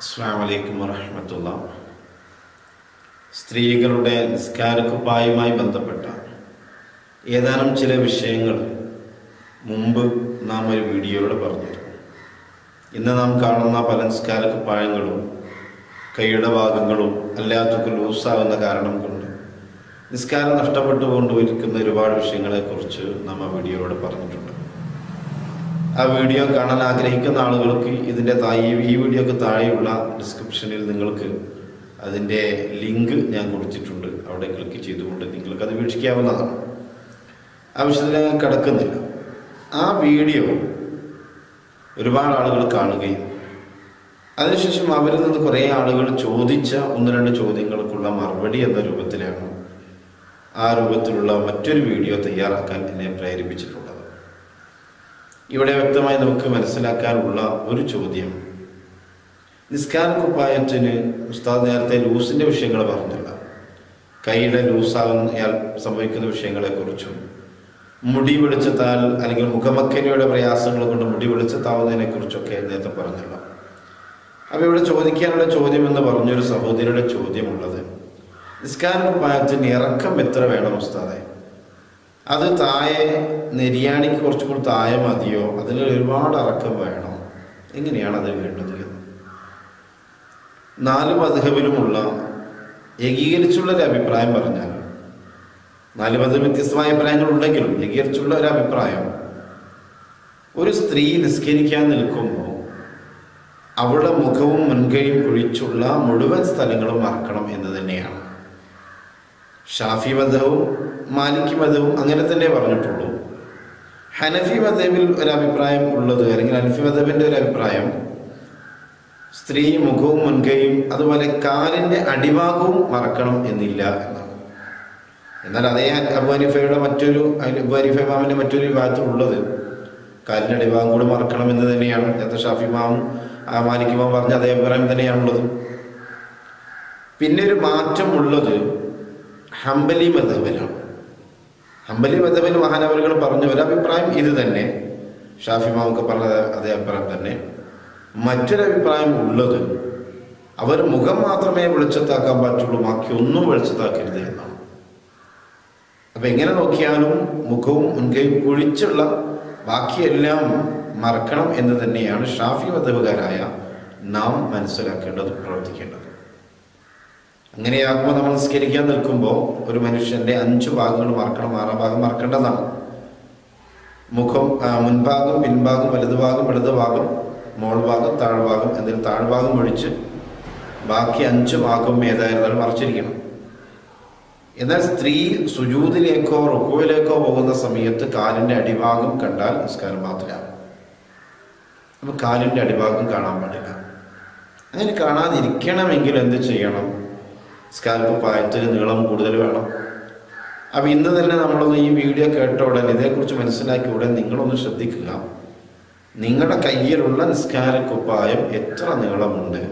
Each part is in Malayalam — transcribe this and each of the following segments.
അസ്സാം വലൈക്കും വറഹമത്തുള്ള. സ്ത്രീകളുടെ നിസ്കാരക്കുപ്പായുമായി ബന്ധപ്പെട്ട ഏതാനും ചില വിഷയങ്ങൾ മുമ്പ് നാം ഒരു വീഡിയോയിലൂടെ പറഞ്ഞിരുന്നു. ഇന്ന് നാം കാണുന്ന പല നിസ്കാരക്കുപ്പായങ്ങളും കൈയുടെ ഭാഗങ്ങളും അല്ലാത്തൊക്കെ ലൂസാകുന്ന കാരണം കൊണ്ട് നിസ്കാരം നഷ്ടപ്പെട്ടു കൊണ്ടുവരിക്കുന്ന ഒരുപാട് വിഷയങ്ങളെക്കുറിച്ച് നാം ആ വീഡിയോയിലൂടെ പറഞ്ഞിട്ടുണ്ട്. ആ വീഡിയോ കാണാൻ ആഗ്രഹിക്കുന്ന ആളുകൾക്ക് ഇതിന്റെ താഴെ ഈ വീഡിയോക്ക് താഴെയുള്ള ഡിസ്ക്രിപ്ഷനിൽ നിങ്ങൾക്ക് അതിന്റെ ലിങ്ക് ഞാൻ കൊടുത്തിട്ടുണ്ട്. അവിടെ ക്ലിക്ക് ചെയ്തുകൊണ്ട് നിങ്ങൾക്ക് അത് വീക്ഷിക്കാവുന്നതാണ് ആവശ്യത്തിന് കിടക്കുന്നില്ല. ആ വീഡിയോ ഒരുപാട് ആളുകൾ കാണുകയും അതിനുശേഷം അവരിൽ നിന്ന് കുറേ ആളുകൾ ചോദിച്ച ഒന്ന് രണ്ട് ചോദ്യങ്ങൾക്കുള്ള മറുപടി എന്ന രൂപത്തിലാണ് ആ രൂപത്തിലുള്ള മറ്റൊരു വീഡിയോ തയ്യാറാക്കാൻ എന്നെ പ്രേരിപ്പിച്ചിട്ടുള്ളത്. ഇവിടെ വ്യക്തമായി നമുക്ക് മനസ്സിലാക്കാനുള്ള ഒരു ചോദ്യം. നിസ്കാര കുപ്പായത്തിന് ഉസ്താദ് നേരത്തെ ലൂസിന്റെ വിഷയങ്ങൾ പറഞ്ഞല്ല കൈയുടെ ലൂസാകുന്നയാൽ സംഭവിക്കുന്ന വിഷയങ്ങളെക്കുറിച്ചും മുടി വെളിച്ചത്താൽ അല്ലെങ്കിൽ മുഖമക്കനിയുടെ പ്രയാസങ്ങൾ കൊണ്ട് മുടി വെളിച്ചത്താവുന്നതിനെ കുറിച്ചൊക്കെ നേരത്തെ പറഞ്ഞില്ല അപ്പോൾ ഇവിടെ ചോദിക്കാനുള്ള ചോദ്യം എന്ന് പറഞ്ഞൊരു സഹോദരിയുടെ ചോദ്യമുള്ളത് നിസ്കാര കുപ്പായത്തിന് ഇറക്കം എത്ര വേണം ഉസ്താദെ? അത് താഴെ നെരിയാണിക്ക് കുറച്ചും കൂടി താഴെ മതിയോ? അതിൽ ഒരുപാട് അറക്കം വേണം. എങ്ങനെയാണ് അത് വേണ്ടത്? നാല് മധുഹബിലുമുള്ള ഏകീകരിച്ചുള്ള ഒരു അഭിപ്രായം പറഞ്ഞാൽ നാല് മതം വ്യത്യസ്തമായ അഭിപ്രായങ്ങൾ ഉണ്ടെങ്കിലും ഏകീകരിച്ചുള്ള ഒരു അഭിപ്രായം ഒരു സ്ത്രീ നിസ്കരിക്കാൻ നിൽക്കുമ്പോൾ അവളുടെ മുഖവും മുൻകൈയും ഒഴിച്ചുള്ള മുഴുവൻ സ്ഥലങ്ങളും മറക്കണം എന്ന് തന്നെയാണ്. ഷാഫി മതവും മാലിക് മതവും അങ്ങനെ തന്നെ പറഞ്ഞിട്ടുള്ളൂ. ഹനഫി മതവിൽ ഒരു അഭിപ്രായം ഉള്ളത് അല്ലെങ്കിൽ ഹനഫി മതവിന്റെ ഒരു അഭിപ്രായം സ്ത്രീ മുഖവും മുൻകൈയും അതുപോലെ കാലിന്റെ അടിഭാഗവും മറക്കണം എന്നില്ല എന്നാണ്. എന്നാൽ അതേ അബു മറ്റൊരു അബു മറ്റൊരു വിഭാഗത്തിൽ ഉള്ളത്. കാലിന്റെ അടിഭാഗം കൂടി മറക്കണം എന്ന് തന്നെയാണ്. നേരത്തെ ഷാഫി മാമും ആ മാലിക് ഇമാം പറഞ്ഞ അതേ അഭിപ്രായം തന്നെയാണുള്ളത്. പിന്നെ ഒരു മാറ്റം ഉള്ളത് ഹംബലി മതബിലാണ് ഹംബലി മതബിൽ മഹാനവരുകൾ പറഞ്ഞ ഒരു അഭിപ്രായം ഇത് തന്നെ. ഷാഫി മാമൊക്കെ പറഞ്ഞ അതേ അഭിപ്രായം തന്നെ. മറ്റൊരഭിപ്രായം ഉള്ളത് അവർ മുഖം മാത്രമേ വെളിച്ചത്താക്കാൻ പറ്റുള്ളൂ ബാക്കി ഒന്നും വെളിച്ചത്താക്കരുത് എന്നാണ്. അപ്പൊ എങ്ങനെ നോക്കിയാലും മുഖവും മുൻകൈയും കുഴിച്ചുള്ള ബാക്കിയെല്ലാം മറക്കണം എന്ന് തന്നെയാണ് ഷാഫി മതവുകാരായ നാം മനസ്സിലാക്കേണ്ടത് പ്രവർത്തിക്കേണ്ടത്. അങ്ങനെയാകുമ്പോൾ നമ്മൾ നിസ്കരിക്കാൻ നിൽക്കുമ്പോൾ ഒരു മനുഷ്യന്റെ അഞ്ചു ഭാഗങ്ങൾ മറക്കണം. ആറാം ഭാഗം മറക്കേണ്ടതാണ്. മുഖം മുൻഭാഗം പിൻഭാഗം വലതുഭാഗം ഇടതുഭാഗം മോൾഭാഗം താഴ്ഭാഗം എന്നതിൽ താഴ്ഭാഗം ഒഴിച്ച് ബാക്കി അഞ്ച് ഭാഗം ഏതായിരുന്നാലും മറച്ചിരിക്കണം. എന്നാൽ സ്ത്രീ സുജൂതിലേക്കോ റുക്കുവിലേക്കോ പോകുന്ന സമയത്ത് കാലിന്റെ അടിഭാഗം കണ്ടാൽ നിസ്കാരം മാത്രമാണ് അപ്പം കാലിന്റെ അടിഭാഗം കാണാൻ പാടില്ല. അങ്ങനെ കാണാതിരിക്കണമെങ്കിൽ എന്ത് ചെയ്യണം? സ്കാൽപ്പ് പായത്തിന് നീളം കൂടുതൽ വേണം. അപ്പം ഇന്ന് തന്നെ നമ്മളൊന്ന് ഈ വീഡിയോ കേട്ട ഉടനെ ഇതേക്കുറിച്ച് മനസ്സിലാക്കിയ ഉടൻ നിങ്ങളൊന്ന് ശ്രദ്ധിക്കുക. നിങ്ങളുടെ കയ്യിലുള്ള നിസ്കാര കുപ്പായം എത്ര നീളമുണ്ട്?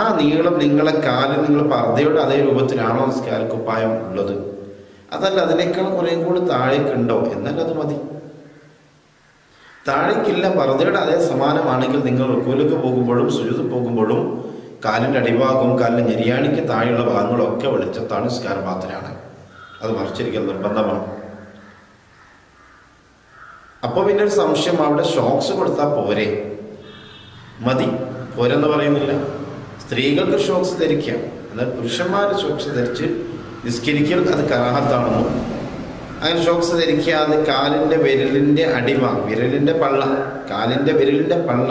ആ നീളം നിങ്ങളെ കാലിൽ നിങ്ങൾ പർദ്ദയുടെ അതേ രൂപത്തിലാണോ നിസ്കാര കുപ്പായം ഉള്ളത്? അതല്ല അതിനേക്കാൾ കുറേ കൂടി താഴേക്കുണ്ടോ എന്നാൽ അത് മതി. താഴേക്കില്ല പർദ്ദയുടെ അതേ സമാനമാണെങ്കിൽ നിങ്ങൾ കൂലക്ക് പോകുമ്പോഴും സുജുത് പോകുമ്പോഴും കാലിന്റെ അടിഭാഗവും കാലിന്റെ ഞെരിയാണിക്ക് താഴെയുള്ള ഭാഗങ്ങളൊക്കെ വെളിച്ചത്താണ് നിസ്കാരം മാത്രമാണ് അത് മറിച്ചിരിക്കൽ നിർബന്ധമാണ്. അപ്പോൾ പിന്നെ ഒരു സംശയം അവിടെ ഷോക്സ് കൊടുത്താൽ പോരെ? മതി പോരെന്ന് പറയുന്നില്ല. സ്ത്രീകൾക്ക് ഷോക്സ് ധരിക്കാം. എന്നാൽ പുരുഷന്മാർ ഷോക്സ് ധരിച്ച് നിസ്കരിക്കൽ അത് കറാഹത്താണെന്നും അങ്ങനെ ഷോക്സ് ധരിക്കാതെ കാലിന്റെ വിരലിന്റെ അടിമ വിരലിന്റെ പള്ള കാലിന്റെ വിരലിന്റെ പള്ള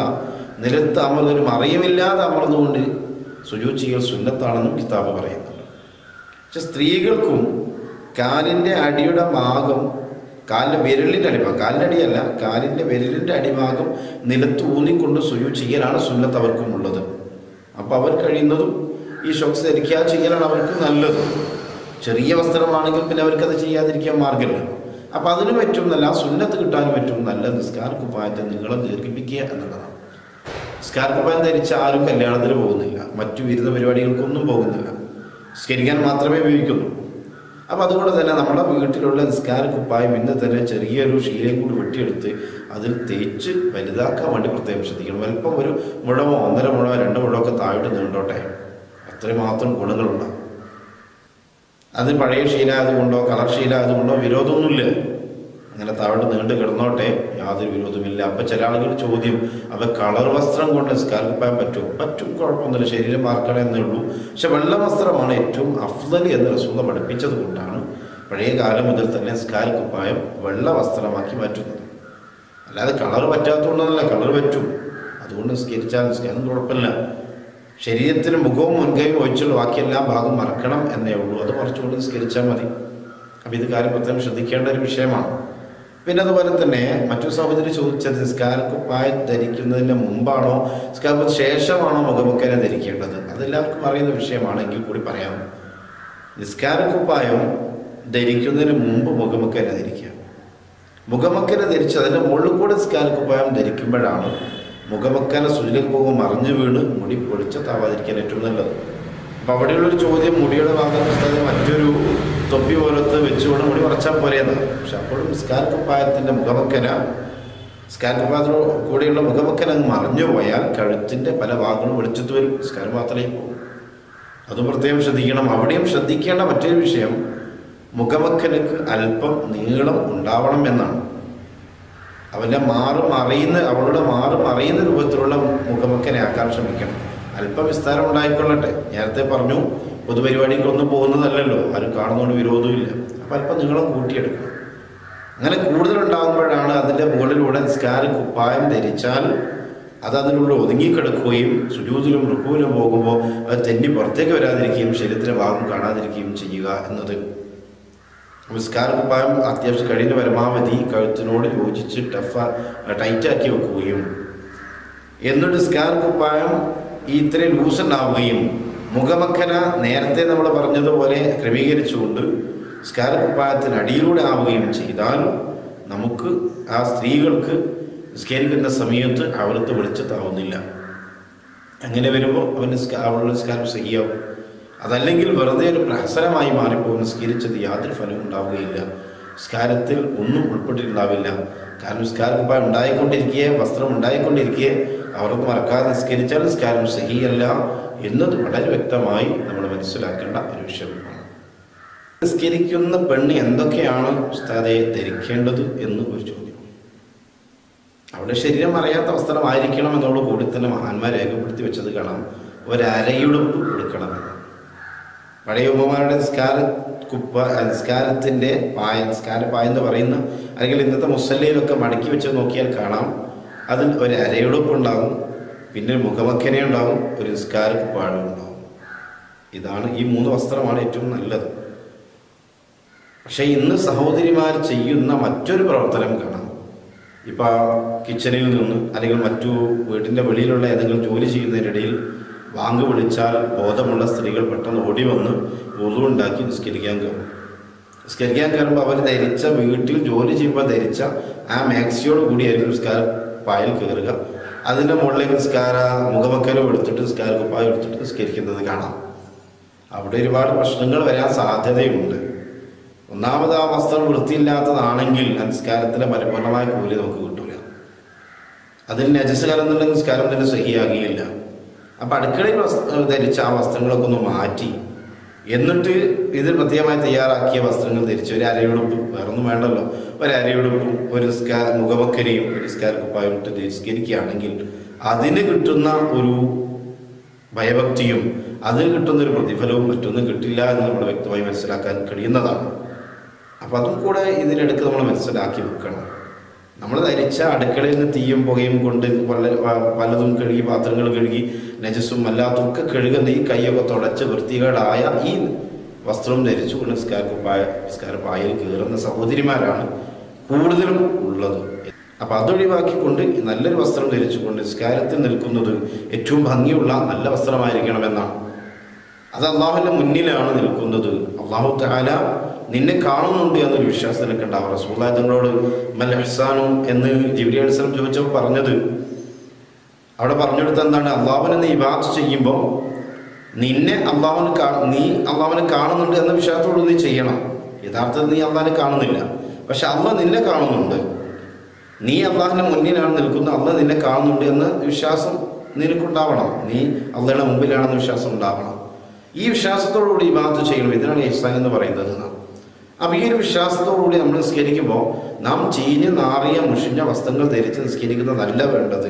നിലത്ത് അമർന്നൊരു മറിയുമില്ലാതെ അമർന്നുകൊണ്ട് സുജൂ ചെയ്യൽ സുന്നത്താണെന്നും കിതാബ് പറയുന്നുണ്ട് പക്ഷെ സ്ത്രീകൾക്കും കാലിന്റെ അടിയുടെ ഭാഗം കാലിന്റെ വിരലിന്റെ അടിഭാഗം കാലിന്റെ അടിയല്ല കാലിന്റെ വിരലിന്റെ അടിഭാഗം നിലത്ത് ഊന്നിക്കൊണ്ട് സുജു ചെയ്യലാണ് സുന്നത്ത് അവർക്കും ഉള്ളത്. അപ്പോൾ അവർ കഴിയുന്നതും ഈ ഷോക്സ് ധരിക്കാതെ ചെയ്യലാണ് അവർക്ക് നല്ലത്. ചെറിയ വസ്ത്രമാണെങ്കിൽ പിന്നെ അവർക്കത് ചെയ്യാതിരിക്കാൻ മാർഗമില്ല. അപ്പോൾ അതിന് പറ്റും നല്ല സുന്നത്ത് കിട്ടാൻ പറ്റും നല്ല നിസ്കാര കുപ്പായത്തെ നീളം ദീർഘിപ്പിക്കുക എന്നുള്ളതാണ്. നിസ്കാര പാൻ ധരിച്ച ആരും കല്യാണത്തിന് പോകുന്നില്ല. മറ്റു വിരുദ്ധ പരിപാടികൾക്കൊന്നും പോകുന്നില്ല. നിസ്കരിക്കാൻ മാത്രമേ ഉപയോഗിക്കുന്നുള്ളൂ അപ്പോൾ അതുകൊണ്ട് തന്നെ നമ്മുടെ വീട്ടിലുള്ള നിസ്കാര കുപ്പായം ഇന്ന് തന്നെ ചെറിയൊരു ശീലയും കൂടി വെട്ടിയെടുത്ത് അതിൽ തേച്ച് വലുതാക്കാൻ വേണ്ടി പ്രത്യേകം ശ്രദ്ധിക്കണം. വലുപ്പം ഒരു മുഴമോ ഒന്നര മുഴമോ രണ്ട് മുഴമോ ഒക്കെ താഴോട്ട് നീണ്ടോട്ടെ. അത്രയും മാത്രം ഗുണങ്ങളുണ്ടാകും അത് പഴയ ശീലമായതുകൊണ്ടോ കളർ ശീലമായതുകൊണ്ടോ വിരോധമൊന്നുമില്ല. അങ്ങനെ താഴോട്ട് നീണ്ടു കിടന്നോട്ടെ യാതൊരു വിരോധമില്ല. അപ്പൊ ചില ആളുകൾ ചോദ്യം അവ കളർ വസ്ത്രം കൊണ്ട് സ്കാൽപ്പാൻ പറ്റും പറ്റും കുഴപ്പമൊന്നുമില്ല ശരീരം മാർക്കണേ എന്നേ ഉള്ളൂ. പക്ഷെ വെള്ള വസ്ത്രമാണ് ഏറ്റവും അഫ്ലലി എന്ന് റസൂല പഠിപ്പിച്ചത് കൊണ്ടാണ് പഴയ കാലം മുതൽ തന്നെ സ്കാൽക്കുപ്പായം വെള്ള വസ്ത്രമാക്കി മാറ്റുന്നത്. അല്ലാതെ കളർ പറ്റാത്തതുകൊണ്ടല്ല കളർ പറ്റും. അതുകൊണ്ട് നിസ്കരിച്ചാൽ നിസ്കാരം കുഴപ്പമില്ല. ശരീരത്തിന് മുഖവും മുൻകൈയും ഒഴിച്ചുള്ള ബാക്കി എല്ലാ ഭാഗം മറക്കണം എന്നേ ഉള്ളൂ. അത് കുറച്ചുകൊണ്ട് നിസ്കരിച്ചാൽ മതി. അപ്പം ഇത് കാര്യം പ്രത്യേകം ശ്രദ്ധിക്കേണ്ട ഒരു വിഷയമാണ്. പിന്നെ അതുപോലെ തന്നെ മറ്റു സഹോദരി ചോദിച്ചത് സ്കാൽപ്പ് പായ് ധരിക്കുന്നതിന് മുമ്പാണോ? സ്കാൽപ്പ് ശേഷമാണോ മുഖമുഖേന ധരിക്കേണ്ടത്? അതെല്ലാവർക്കും അറിയുന്ന വിഷയമാണെങ്കിൽ കൂടി പറയാം. നിസ്കാരക്കുപ്പായം ധരിക്കുന്നതിന് മുമ്പ് മുഖമുക്കനെ ധരിക്കുക. മുഖമക്കനെ ധരിച്ച് അതിന്റെ മുകളിൽ കൂടെ നിസ്കാരക്കുപ്പായം ധരിക്കുമ്പോഴാണ് മുഖമക്കനെ സൂര്യൻ പോകും മറിഞ്ഞു വീണ് മുടി പൊളിച്ചത്താവാതിരിക്കാൻ ഏറ്റവും നല്ലത്. അപ്പോൾ അവിടെയുള്ളൊരു ചോദ്യം മുടിയുടെ ഭാഗത്ത് മറ്റൊരു തൊപ്പി പോലത്ത് വെച്ചുകൊണ്ട് മുടി മറച്ചാൽ പോരെയെന്ന് പക്ഷെ അപ്പോഴും സ്കാർക്കുപ്പായത്തിന്റെ മുഖമക്കന സ്കാർക്കുപ്പായത്തിനോ കൂടെയുള്ള മുഖമുഖന അങ്ങ് മറിഞ്ഞു പോയാൽ കഴുത്തിന്റെ പല ഭാഗങ്ങളും വെളിച്ചത്ത് വരും. സ്കാർ മാത്രമേ പോകും. അതും പ്രത്യേകം ശ്രദ്ധിക്കണം. അവിടെയും ശ്രദ്ധിക്കേണ്ട മറ്റൊരു വിഷയം മുഖമുഖനക്ക് അല്പം നീളം ഉണ്ടാവണം എന്നാണ്. അവന്റെ മാറ് മറിയുന്ന അവളുടെ മാറ് മറിയുന്ന രൂപത്തിലുള്ള മുഖമക്കനെ ആക്കാൻ ശ്രമിക്കണം. അല്പം വിസ്താരം ഉണ്ടായിക്കൊള്ളട്ടെ. നേരത്തെ പറഞ്ഞു പൊതുപരിപാടിക്കൊന്നും പോകുന്നതല്ലല്ലോ. ആരും കാണുന്നതുകൊണ്ട് വിരോധമില്ല അപ്പോൾ അല്പം നീളം കൂട്ടിയെടുക്കണം. അങ്ങനെ കൂടുതലുണ്ടാകുമ്പോഴാണ് അതിന്റെ മുകളിലൂടെ നിസ്കാര കുപ്പായം ധരിച്ചാൽ അത് അതിനുള്ളിൽ ഒതുങ്ങിക്കിടക്കുകയും സുജൂതിലും റുക്കുവിലും പോകുമ്പോൾ അത് തെന്നി പുറത്തേക്ക് വരാതിരിക്കുകയും ശരീരത്തിലെ ഭാഗം കാണാതിരിക്കുകയും ചെയ്യുക എന്നത്. നിസ്കാര കുപ്പായം അത്യാവശ്യം കഴിയുന്ന പരമാവധി കഴുത്തിനോട് യോജിച്ച് ടഫ ടൈറ്റാക്കി വെക്കുകയും. എന്നിട്ട് നിസ്കാര കുപ്പായം ഈ ഇത്രയും ലൂസ് ഉണ്ടാവുകയും മുഖമക്കന നേരത്തെ നമ്മൾ പറഞ്ഞതുപോലെ ക്രമീകരിച്ചുകൊണ്ട് അടിയിലൂടെ ആവുകയും ചെയ്താൽ നമുക്ക് ആ സ്ത്രീകൾക്ക് നിസ്കരിക്കുന്ന സമയത്ത് അവർക്ക് വെളിച്ചത്താവുന്നില്ല. അങ്ങനെ വരുമ്പോൾ അവന് അവളുടെ നിസ്കാരം സഹിയാവും. അതല്ലെങ്കിൽ വെറുതെ ഒരു പ്രഹസനമായി മാറിപ്പോകും നിസ്കരിച്ചത് യാതൊരു ഫലവും ഉണ്ടാവുകയില്ല. സ്കാരത്തിൽ ഒന്നും ഉൾപ്പെട്ടിട്ടുണ്ടാവില്ല. കാരണം സ്കാരപ്പായ ഉണ്ടായിക്കൊണ്ടിരിക്കുകയെ വസ്ത്രം ഉണ്ടായിക്കൊണ്ടിരിക്കുകയെ അവർക്ക് മറക്കാതെ നിസ്കരിച്ചാൽ നിസ്കാരം സഹിയല്ല. എന്നത് വളരെ വ്യക്തമായി നമ്മൾ മനസ്സിലാക്കേണ്ട ഒരു വിഷയമാണ്. നിസ്കരിക്കുന്ന പെണ്ണ് എന്തൊക്കെയാണ് ഉസ്താദെ ധരിക്കേണ്ടത് എന്ന് ഒരു ചോദ്യം. അവിടെ ശരീരം അറിയാത്ത വസ്ത്രമായിരിക്കണം എന്നോട് കൂടി തന്നെ മഹാന്മാർ രേഖപ്പെടുത്തി വെച്ചത് കാണാം. ഒരരയുടുപ്പ് കൊടുക്കണം. പഴയ ഉമ്മമാരുടെ നിസ്കാര കുപ്പ നിസ്കാരത്തിന്റെ പായ നിസ്കാര പായ എന്ന് പറയുന്ന അല്ലെങ്കിൽ ഇന്നത്തെ മുസല്ലയിലൊക്കെ മടക്കി വെച്ച് നോക്കിയാൽ കാണാം. അതിൽ ഒരു അരയുടുപ്പ് ഉണ്ടാകും പിന്നെ ഒരു ഉണ്ടാവും ഒരു നിസ്കാര കുപ്പാടും ഉണ്ടാവും. ഇതാണ് ഈ മൂന്ന് വസ്ത്രമാണ് ഏറ്റവും നല്ലത്. പക്ഷേ ഇന്ന് സഹോദരിമാർ ചെയ്യുന്ന മറ്റൊരു പ്രവർത്തനം കാണാം. ഇപ്പോൾ കിച്ചണിൽ നിന്ന് അല്ലെങ്കിൽ മറ്റു വീട്ടിന്റെ വെളിയിലുള്ള ഏതെങ്കിലും ജോലി ചെയ്യുന്നതിനിടയിൽ വാങ്ക് വിളിച്ചാൽ ബോധമുള്ള സ്ത്രീകൾ പെട്ടെന്ന് ഓടി വന്ന് ഉറു ഉണ്ടാക്കി നിസ്കരിക്കാൻ കയറും. നിസ്കരിക്കാൻ കയറുമ്പോൾ അവർ ധരിച്ച വീട്ടിൽ ജോലി ചെയ്യുമ്പോൾ ധരിച്ച ആ മാക്സിയോട് കൂടിയായിരിക്കും നിസ്കാര പായൽ കയറുക. അതിന്റെ മുകളിലേക്ക് നിസ്കാര മുഖമക്കലും എടുത്തിട്ട് നിസ്കാര കുപ്പായം എടുത്തിട്ട് നിസ്കരിക്കുന്നത് കാണാം. അവിടെ ഒരുപാട് പ്രശ്നങ്ങൾ വരാൻ സാധ്യതയുണ്ട്. ഒന്നാമത് ആ വസ്ത്രം വൃത്തിയില്ലാത്തതാണെങ്കിൽ നിസ്കാരത്തിന്റെ പരിപൂർണമായ കൂലി നമുക്ക് കിട്ടില്ല അതിൽ നജസ് കലർന്നുണ്ടെങ്കിൽ നിസ്കാരം തന്നെ സഹിയാകുകയില്ല അപ്പം അടുക്കളയിൽ ധരിച്ച ആ വസ്ത്രങ്ങളൊക്കെ ഒന്ന് മാറ്റി. എന്നിട്ട് ഇതിൽ പ്രത്യേകമായി തയ്യാറാക്കിയ വസ്ത്രങ്ങൾ ധരിച്ച് ഒരു അരയുടുപ്പ് വേറൊന്നും വേണ്ടല്ലോ. ഒരു അരയുടുപ്പും ഒരു സ്കാ മുഖമക്കരയും ഒരു സ്കാർ കുപ്പായും ഇട്ട് നിസ്കരിക്കുകയാണെങ്കിൽ അതിന് കിട്ടുന്ന ഒരു ഭയഭക്തിയും അതിന് കിട്ടുന്ന ഒരു പ്രതിഫലവും മറ്റൊന്നും കിട്ടില്ല എന്ന് നമ്മൾ വ്യക്തമായി മനസ്സിലാക്കാൻ കഴിയുന്നതാണ്. അപ്പം അതും കൂടെ ഇതിനിടയ്ക്ക് നമ്മൾ മനസ്സിലാക്കി വെക്കണം. നമ്മൾ ധരിച്ച അടുക്കളയിൽ നിന്ന് തീയും പുകയും കൊണ്ട് പല പലതും കഴുകി പാത്രങ്ങൾ കഴുകി നജസ്സും അല്ലാത്തൊക്കെ കഴുകുന്ന ഈ കൈയൊക്കെ തുടച്ച് വൃത്തികേടായ ഈ വസ്ത്രം ധരിച്ചു നിസ്കാരപ്പായ നിസ്കാരപ്പായയിൽ കയറുന്ന സഹോദരിമാരാണ് കൂടുതലും ഉള്ളത്. അപ്പം അതൊഴിവാക്കിക്കൊണ്ട് നല്ലൊരു വസ്ത്രം ധരിച്ചുകൊണ്ട് നിസ്കാരത്തിൽ നിൽക്കുന്നത് ഏറ്റവും ഭംഗിയുള്ള നല്ല വസ്ത്രമായിരിക്കണമെന്നാണ്. അത് അള്ളാഹുവിന്റെ മുന്നിലാണ് നിൽക്കുന്നത്. അള്ളാഹു താല നിന്നെ കാണുന്നുണ്ട് എന്നൊരു വിശ്വാസം നിനക്ക് ഉണ്ടാവും. റസൂല്ലാ തങ്ങളോട് മൽ ഹസാനു എന്ന് ജിബ്രി അലിസ്ലം ചോദിച്ചപ്പോൾ പറഞ്ഞത് അവിടെ പറഞ്ഞെടുത്ത എന്താണ്? അള്ളാഹുവിനെ നീ ഇബാത്ത് ചെയ്യുമ്പോൾ നിന്നെ അള്ളാഹുവിന് കാ നീ അള്ളാഹുവിനെ കാണുന്നുണ്ട് എന്ന വിശ്വാസത്തോട് നീ ചെയ്യണം. യഥാർത്ഥത്തിൽ നീ അള്ളാഹിനെ കാണുന്നില്ല. പക്ഷെ അമ്മ നിന്നെ കാണുന്നുണ്ട്. നീ അള്ളാഹിന്റെ മുന്നിലാണ് നിൽക്കുന്നത് അള്ള നിന്നെ കാണുന്നുണ്ട് എന്ന വിശ്വാസം നിനക്കുണ്ടാവണം. നീ അള്ളയുടെ മുമ്പിലാണെന്ന വിശ്വാസം ഉണ്ടാവണം. ഈ വിശ്വാസത്തോടുകൂടി ഇബാദത്ത് ചെയ്യണം. ഇതിനാണ് ഇഹ്സാൻ എന്ന് പറയുന്നത്. നാം അപ്പം ഈ ഒരു വിശ്വാസത്തോടുകൂടി നമ്മൾ നിസ്കരിക്കുമ്പോൾ നാം ചീഞ്ഞ് നാറിയ മുഷിഞ്ഞ വസ്ത്രങ്ങൾ ധരിച്ച് നിസ്കരിക്കുന്നതല്ല വേണ്ടത്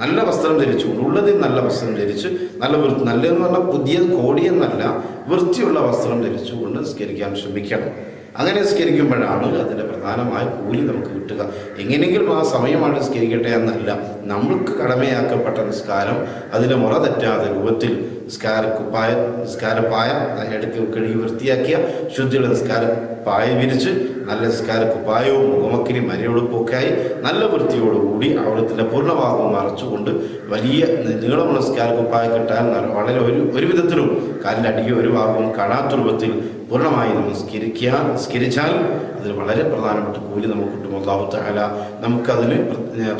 നല്ല വസ്ത്രം ധരിച്ചു ഉള്ളതിൽ നല്ല വസ്ത്രം ധരിച്ച് നല്ല നല്ലതെന്ന് പറഞ്ഞാൽ പുതിയ കോടിയെന്നല്ല വൃത്തിയുള്ള വസ്ത്രം ധരിച്ചുകൊണ്ട് നിസ്കരിക്കാൻ ശ്രമിക്കണം. അങ്ങനെ സ്കരിക്കുമ്പോഴാണ് അതിന്റെ പ്രധാനമായ കൂലി നമുക്ക് കിട്ടുക. എങ്ങനെയെങ്കിലും ആ സമയമാണ് സ്കരിക്കട്ടെ എന്നല്ല. നമ്മൾക്ക് കടമയാക്കപ്പെട്ട നിസ്കാരം അതിലെ മുറ തെറ്റാത്ത രൂപത്തിൽ നിസ്കാര കുപ്പായ നിസ്കാരപ്പായ എടുത്ത് കഴുകി വൃത്തിയാക്കിയ ശുദ്ധിയുടെ നിസ്കാര പായ വിരിച്ച് നല്ല നിസ്കാര കുപ്പായവും മുഖമക്കിരി മരയുടുപ്പൊക്കെയായി നല്ല വൃത്തിയോടുകൂടി അവിടത്തിന്റെ പൂർണഭാഗവും മറച്ചുകൊണ്ട് വലിയ നീളമുള്ള നിസ്കാര കുപ്പായ കിട്ടാൻ വളരെ ഒരു ഒരു വിധത്തിലും കാലിന്റെ അടിയോ ഒരു ഭാഗവും കാണാത്ത രൂപത്തിൽ പൂർണമായി നമ്മൾ നിസ്കരിക്കുക. നിസ്കരിച്ചാൽ അതിൽ വളരെ പ്രധാനപ്പെട്ട കൂലി നമുക്ക് കിട്ടും. അള്ളാഹു തആല നമുക്കതിന്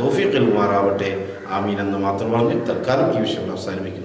തോഫീഖ് മാറാവട്ടെ ആമീൻ എന്ന് മാത്രം പറഞ്ഞ് തൽക്കാലം ഈ വിഷയം അവസാനിപ്പിക്കുന്നു.